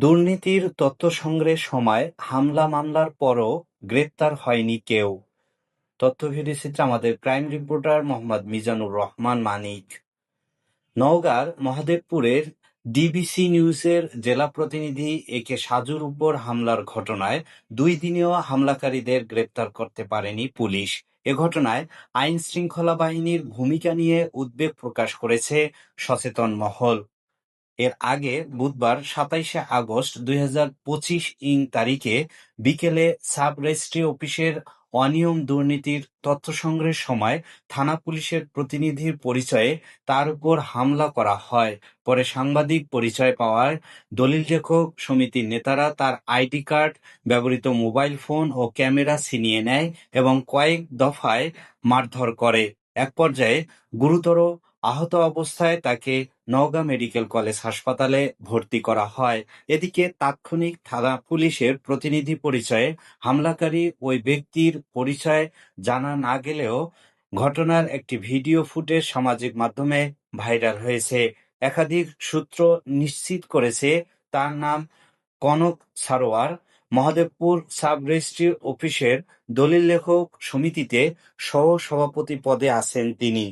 দুর্নীতির তথ্য সংগ্রহের সময় হামলা মামলার পরও গ্রেপ্তার হয়নি কেউ। তথ্য ভিডিওচিত্রে আমাদের ক্রাইম রিপোর্টার মোহাম্মদ মিজানুর রহমান মানিক। নওগাঁর মহাদেবপুরের ডিবিসি নিউজের জেলা প্রতিনিধি এ কে সাজুর উপর হামলার ঘটনায় দুই দিনেও হামলাকারীদের গ্রেপ্তার করতে পারেনি পুলিশ। এ ঘটনায় আইন শৃঙ্খলা বাহিনীর ভূমিকা নিয়ে উদ্বেগ প্রকাশ করেছে সচেতন মহল। এর আগে বুধবার সাতাইশে আগস্ট দুই হাজার পঁচিশ ইং তারিখে বিকেলে সাব রেজিস্ট্রি অফিসের অনিয়ম দুর্নীতির তথ্য সংগ্রহের সময় থানা পুলিশের প্রতিনিধির পরিচয়ে তার উপর হামলা করা হয়। পরে সাংবাদিক পরিচয় পাওয়ার দলিল লেখক সমিতির নেতারা তার আইডি কার্ড, ব্যবহৃত মোবাইল ফোন ও ক্যামেরা ছিনিয়ে নেয় এবং কয়েক দফায় মারধর করে। এক পর্যায়ে গুরুতর আহত অবস্থায় তাকে নওগাঁ মেডিকেল কলেজ হাসপাতালে ভর্তি করা হয়। এদিকে তাৎক্ষণিক থানা পুলিশের প্রতিনিধি পরিচয়ে হামলাকারী ওই ব্যক্তির পরিচয় জানা না গেলেও ঘটনার একটি ভিডিও ফুটেজ সামাজিক মাধ্যমে ভাইরাল হয়েছে। একাধিক সূত্র নিশ্চিত করেছে তার নাম কনক সারোয়ার। মহাদেবপুর সাব রেজিস্ট্রি অফিসের দলিল লেখক সমিতিতে সহ সভাপতি পদে আছেন তিনি।